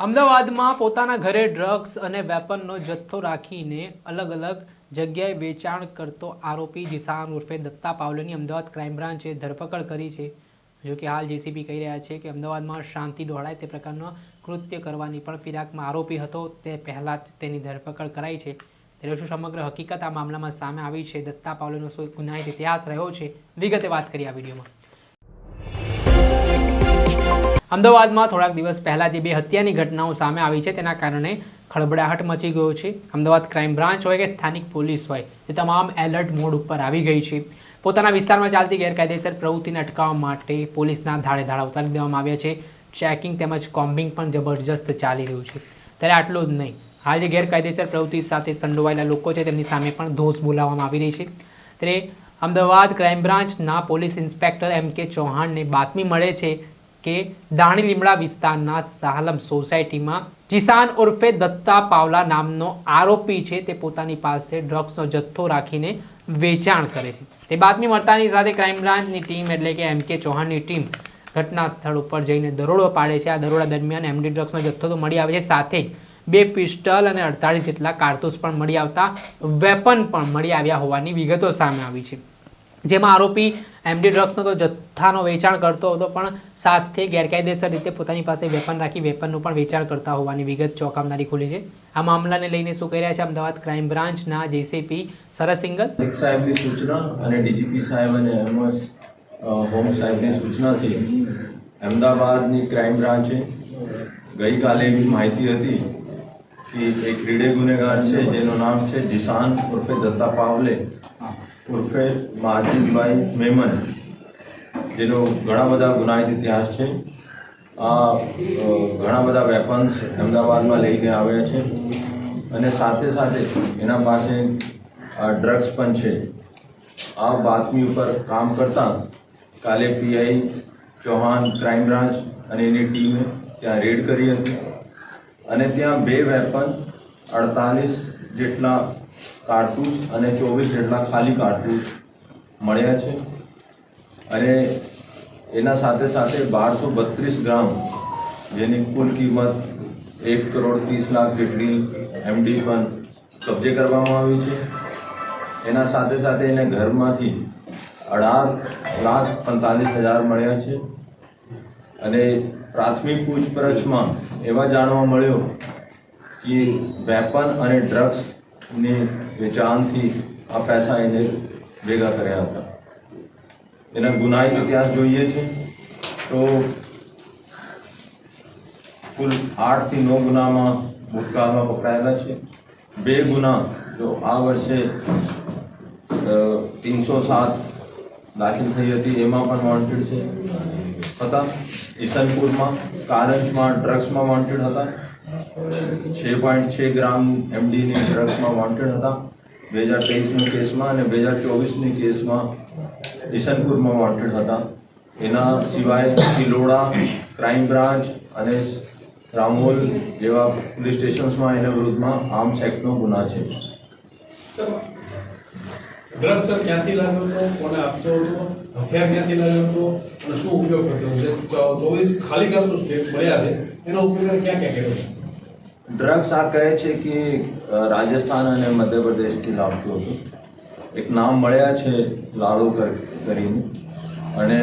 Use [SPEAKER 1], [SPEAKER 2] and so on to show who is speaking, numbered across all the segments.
[SPEAKER 1] અમદાવાદમાં પોતાના ઘરે ડ્રગ્સ અને વેપનનો જથ્થો રાખીને અલગ અલગ જગ્યાએ વેચાણ કરતો આરોપી જીસાન ઉર્ફે દત્તા પાવલેની અમદાવાદ ક્રાઇમ બ્રાન્ચે ધરપકડ કરી છે. જો કે હાલ જેસીબી કહી રહ્યા છે કે અમદાવાદમાં શાંતિ ડોળાય તે પ્રકારનો કૃત્ય કરવાની પણ ફિરાકમાં આરોપી હતો. તે પહેલાં જ તેની ધરપકડ કરાઈ છે. ત્યારે શું સમગ્ર હકીકત આ મામલામાં સામે આવી છે? દત્તા પાવલેનો શું ગુનાહિત ઇતિહાસ રહ્યો છે? વિગતે વાત કરી આ વિડીયોમાં. અમદાવાદમાં થોડાક દિવસ પહેલાં જે બે હત્યાની ઘટનાઓ સામે આવી છે, તેના કારણે ખળબડાહટ મચી ગયો છે. અમદાવાદ ક્રાઇમ બ્રાન્ચ હોય કે સ્થાનિક પોલીસ હોય તે તમામ એલર્ટ મોડ ઉપર આવી ગઈ છે. પોતાના વિસ્તારમાં ચાલતી ગેરકાયદેસર પ્રવૃત્તિને અટકાવવા માટે પોલીસના ધાડે ધાડા ઉતારી દેવામાં આવ્યા છે. ચેકિંગ તેમજ કોમ્બિંગ પણ જબરજસ્ત ચાલી રહ્યું છે. ત્યારે આટલું જ નહીં. હાલ જે ગેરકાયદેસર પ્રવૃત્તિ સાથે સંડોવાયેલા લોકો છે, તેમની સામે પણ ધોષ બોલાવવામાં આવી રહી છે. ત્યારે અમદાવાદ ક્રાઇમ બ્રાન્ચના પોલીસ ઇન્સ્પેક્ટર એમ કે ચૌહાણને બાતમી મળે છે કે દાણી લીમડા વિસ્તારના સાહલમ સોસાયટીમાં જીસાન ઉર્ફે દત્તા પાવલા નામનો આરોપી છે તે પોતાની પાસે ડ્રગ્સનો જથ્થો રાખીને વેચાણ કરે છે. તે બાતમી મળતાની સાથે ક્રાઇમ બ્રાન્ચની ટીમ એટલે કે એમ કે ચૌહાણની ટીમ ઘટના સ્થળ ઉપર જઈને દરોડો પાડે છે. આ દરોડા દરમિયાન એમડી ડ્રગ્સનો જથ્થો તો મળી આવે છે. સાથે બે પિસ્ટલ અને અડતાળીસ જેટલા કારતૂસ પણ મળી આવતા વેપન પણ મળી આવ્યા હોવાની વિગતો સામે આવી છે. જેમાં આરોપી એમડી ડ્રગ્સનો તો જથ્થાનો વેચાણ કરતો હતો, પણ સાથે ગેરકાયદેસર રીતે પોતાની પાસે વેપન રાખી વેપનનું પણ વેચાણ કરતા હોવાની વિગત ચોંકાવનારી ખુલી છે. આ મામલાને લઈને શું કહી રહ્યા છે અમદાવાદ ક્રાઇમ બ્રાન્ચના જેસીપી સરસ સિંગલ.
[SPEAKER 2] એક સાહેબની સૂચના અને ડીજીપી સાહેબ અને એમએસ હોમ સાહેબની સૂચનાથી અમદાવાદની ક્રાઇમ બ્રાન્ચે ગઈકાલે એવી માહિતી હતી કે એક ક્રીડે ગુનેગાર છે, જેનું નામ છે જીસાન ઉર્ફે દત્તા પાવલે. ઉર્ફે માજીદભાઈ મેમન, જેનો ઘણા બધા ગુનાહિત ઇતિહાસ છે. આ ઘણા બધા વેપન્સ અમદાવાદમાં લઈને આવ્યા છે અને સાથે સાથે એના પાસે ડ્રગ્સ પણ છે. આ બાતમી ઉપર કામ કરતા કાલે પીઆઈ ચૌહાણ ક્રાઇમ બ્રાન્ચ અને એની ટીમે ત્યાં રેડ કરી હતી. અને ત્યાં બે વેપન અડતાલીસ જેટલા કારતૂસ અને ચોવીસ જેટલા ખાલી કારતૂસ મળ્યા છે. અને એના સાથે સાથે બારસો બત્રીસ ગ્રામ જેની કુલ કિંમત એક કરોડ ત્રીસ લાખ જેટલી એમડી પણ કબજે કરવામાં આવી છે. એના સાથે સાથે એને ઘરમાંથી અઢાર લાખ પંતાલીસ હજાર મળ્યા છે. અને પ્રાથમિક પૂછપરછમાં એવા જાણવા મળ્યો કે વેપન અને ડ્રગ્સની વેચાણથી આ પૈસા એને ભેગા કર્યા હતા એના ગુનાહિત ઇતિહાસ જોઈએ છે તો કુલ આઠથી નવ ગુનામાં ભૂતકાળમાં પકડાયેલા છે બે ગુના જો આ વર્ષે ત્રણસો સાત દાખલ થઈ હતી એમાં પણ વોન્ટેડ છે હતા ઈસનપુરમાં કારંજમાં ડ્રગ્સમાં વોન્ટેડ હતા છ પોઈન્ટ છ ગ્રામ એમડીની ડ્રગ્સમાં વોન્ટેડ હતા. બે હજાર તેવીસની કેસમાં અને બે હજાર ચોવીસની કેસમાં ઈશનપુરમાં વોન્ટેડ હતા. એના સિવાય સિલોડા ક્રાઇમ બ્રાન્ચ અને રામોલ જેવા પોલીસ સ્ટેશન્સમાં એના વિરુદ્ધમાં આર્મ્સ એક્ટનો ગુના છે.
[SPEAKER 3] ડ્રગ્સ ક્યાંથી લાવ્યો હતો? કોને આપતો હતો? હથિયાર ક્યાંથી લાવ્યો હતો? અને શું ઉપયોગ કરતો હતો ચોવીસ ખાલી કાસો જે મળ્યા છે એનો ઉપયોગ ક્યાં ક્યાં કર્યો?
[SPEAKER 2] ડ્રગ્સ આ કહે છે કે રાજસ્થાન અને મધ્યપ્રદેશથી લાવતો હતો. એક નામ મળ્યા છે લાડો કરીને. અને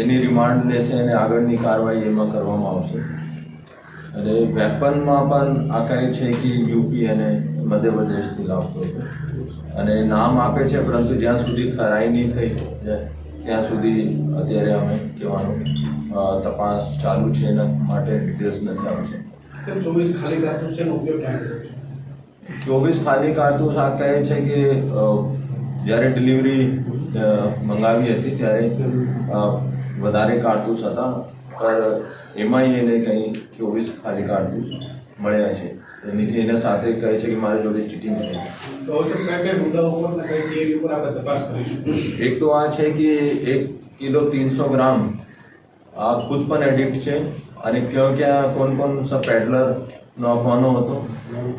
[SPEAKER 2] એની રિમાન્ડ લેશે અને આગળની કાર્યવાહી એમાં કરવામાં આવશે. અને વેપનમાં પણ આ કહે છે કે યુપી અને મધ્યપ્રદેશથી લાવતો હતો. અને નામ આપે છે, પરંતુ જ્યાં સુધી ખરાઈ નહીં થઈ ત્યાં સુધી અત્યારે અમે કહેવાનું તપાસ ચાલુ છે એના માટે ડિટેલ્સ નથી આવશે
[SPEAKER 3] ચોવીસ ખાલી કારતૂસ એનો ઉપયોગ ક્યાં કર્યો
[SPEAKER 2] ચોવીસ ખાલી કારતૂસ આ કહે છે કે જ્યારે ડિલિવરી મંગાવી હતી ત્યારે વધારે કારતૂસ હતા. પર એમાંય એને કંઈ ચોવીસ ખાલી કારતૂસ મળ્યા છે. એની એના સાથે કહે છે કે મારી જોડે ચીટિંગ છે. એક તો આ છે કે એક કિલો તીનસો ગ્રામ આ ખુદ પણ એડિક્ટ છે. અને ક્યાં ક્યાં કોણ કોણ સા પેડલર નો આપવાનો હતો?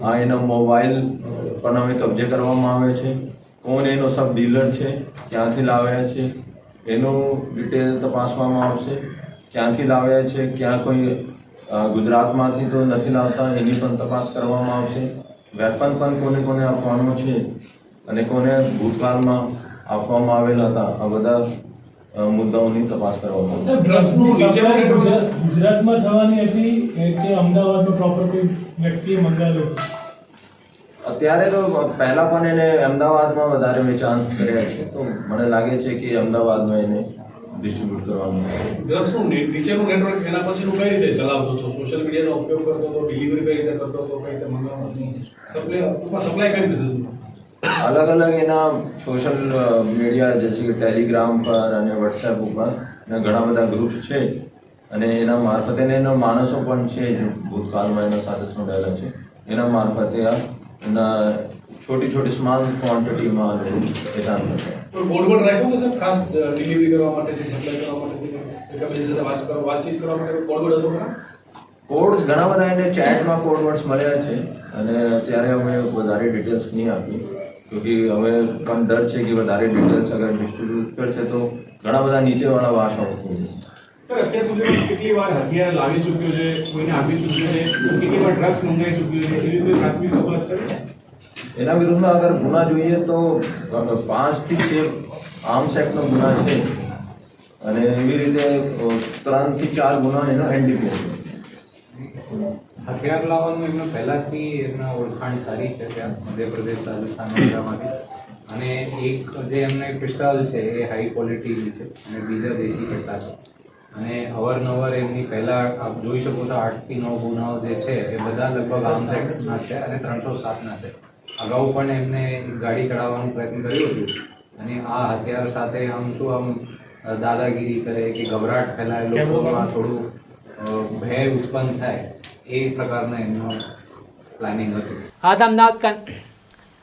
[SPEAKER 2] આ એનો મોબાઈલ પણ હવે કબજે કરવામાં આવે છે. કોણ એનો સબ ડીલર છે? ક્યાંથી લાવ્યા છે? એનું ડિટેલ તપાસવામાં આવશે. ક્યાંથી લાવ્યા છે? ક્યાં કોઈ ગુજરાતમાંથી તો નથી લાવતા એની પણ તપાસ કરવામાં આવશે. વેપન પણ કોને કોને આપવાનું છે અને કોને ભૂતકાળમાં આપવામાં આવેલા હતા? આ બધા મુદ્દાઓની તપાસ કરવામાં આવશે
[SPEAKER 3] ડ્રગ્સનું
[SPEAKER 4] ગુજરાતમાં થવાની હતી કે અમદાવાદનો પ્રોપર કોઈ વ્યક્તિએ મંગાવ્યો
[SPEAKER 2] અત્યારે તો પહેલા પણ એને અમદાવાદમાં વધારે વેચાણ કર્યા છે. તો મને લાગે છે કે અમદાવાદમાં એને ડિસ્ટ્રીબ્યુટ કરવાનું
[SPEAKER 3] ડ્રગ્સનું ને- નીચેનું નેટવર્ક એના પછીનું કઈ રીતે ચલાવતો હતો? સોશિયલ મીડિયાનો ઉપયોગ કરતો હતો ડિલિવરી કઈ રીતે કરતો હતો કઈ રીતે મંગાવતો સપ્લાય ટૂંકમાં સપ્લાય કઈ રીતે હતું?
[SPEAKER 2] અલગ અલગ એના સોશિયલ મીડિયા જેસે કે ટેલિગ્રામ પર અને વોટ્સએપ ઉપર એના ઘણા બધા ગ્રુપ્સ છે. અને એના મારફતે અને એના માણસો પણ છે જે ભૂતકાળમાં એના સાથે સંકળાયેલા છે. એના મારફતે આ એના છોટી છોટી સ્મોલ ક્વોન્ટિટીમાં વેચાણ કરતા
[SPEAKER 3] બોર્ડ રાખ્યું છે ખાસ ડિલિવરી કરવા માટે સપ્લાય કરવા માટે એકબીજા સાથે વાત કરવા વાતચીત કરવા માટે બોર્ડ હતો
[SPEAKER 2] કોડ્સ ઘણા બધા એને ચેટમાં કોડ વર્ડ્સ મળ્યા છે. અને ત્યારે અમે વધારે ડિટેલ્સ નહીં આપી. ક્યોંકિ હવે પણ ડર છે કે વધારે ડિટેલ્સ અગર ડિસ્ટ્રીબ્યુટ કરશે તો ઘણા બધા નીચેવાળા વાસણો થઈ જશે।
[SPEAKER 5] સર અત્યાર સુધીમાં કેટલી વાર હથિયાર લાવી ચૂક્યો છે? કોઈને આપી ચૂક્યો છે? કેટલી વાર ડ્રગ્સ મંગાવી ચૂક્યો છે? એવી કોઈ પ્રાથમિક તપાસ છે
[SPEAKER 2] એના વિરુદ્ધમાં અગર ગુના જોઈએ તો પાંચથી છ આર્મ્સ એક્ટનો ગુના છે અને એવી રીતે ત્રણથી ચાર ગુના એનો એનડીપીએસ
[SPEAKER 6] હથિયાર લાવવાનું એમનો પહેલાથી એમના ઓળખાણ સારી છે ત્યાં મધ્યપ્રદેશ રાજસ્થાન વગેરેમાંથી અને એક જે એમને પિસ્તાલ છે એ હાઈ ક્વોલિટીની છે અને બીજા દેશી કરતા છે. અને અવારનવાર એમની પહેલા આપ જોઈ શકો છો આઠથી નવ ગુનાઓ જે છે એ બધા લગભગ આર્મ્સ એક્ટના છે અને ત્રણસો સાતના છે. અગાઉ પણ એમને ગાડી ચડાવવાનો પ્રયત્ન કર્યો હતું. અને આ હથિયાર સાથે આમ શું આમ દાદાગીરી કરે કે ગભરાટ ફેલાય લોકોમાં થોડું ભય ઉત્પન્ન થાય એ પ્રકારનો એમનો પ્લાનિંગ હતું.
[SPEAKER 1] આ હતા અમદાવાદ કન-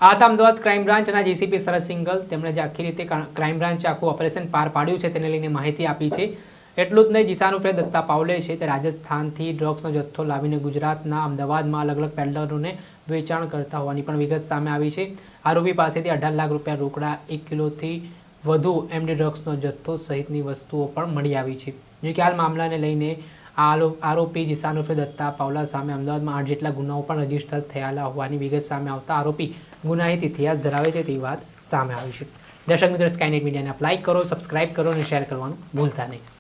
[SPEAKER 1] આ હતા અમદાવાદ ક્રાઇમ બ્રાન્ચના જેસીપી શરદ સિંગલ તેમણે જે આખી રીતે ક્રાઇમ બ્રાન્ચે આખું ઓપરેશન પાર પાડ્યું છે તેને લઈને માહિતી આપી છે. એટલું જ નહીં જીસાનું દત્તા પાવલે છે તે રાજસ્થાનથી ડ્રગ્સનો જથ્થો લાવીને ગુજરાતના અમદાવાદમાં અલગ અલગ પેડલરોને વેચાણ કરતા હોવાની પણ વિગત સામે આવી છે. આરોપી પાસેથી અઢાર લાખ રૂપિયા રોકડા, એક કિલોથી વધુ એમડી ડ્રગ્સનો જથ્થો સહિતની વસ્તુઓ પણ મળી આવી છે. જો કે હાલ મામલાને લઈને આરોપી જીસાનુફે દત્તા પાવલા સામે અમદાવાદમાં આઠ જેટલા ગુનાઓ પણ રજિસ્ટર થયેલા હોવાની વિગત સામે આવતા આરોપી ગુનાહિત ઇતિહાસ ધરાવે છે તેવી વાત સામે આવી છે. દર્શક મિત્રો સ્કાયનેટ મીડિયાને લાઇક કરો સબસ્ક્રાઇબ કરો અને શેર કરવાનું ભૂલતા નહીં.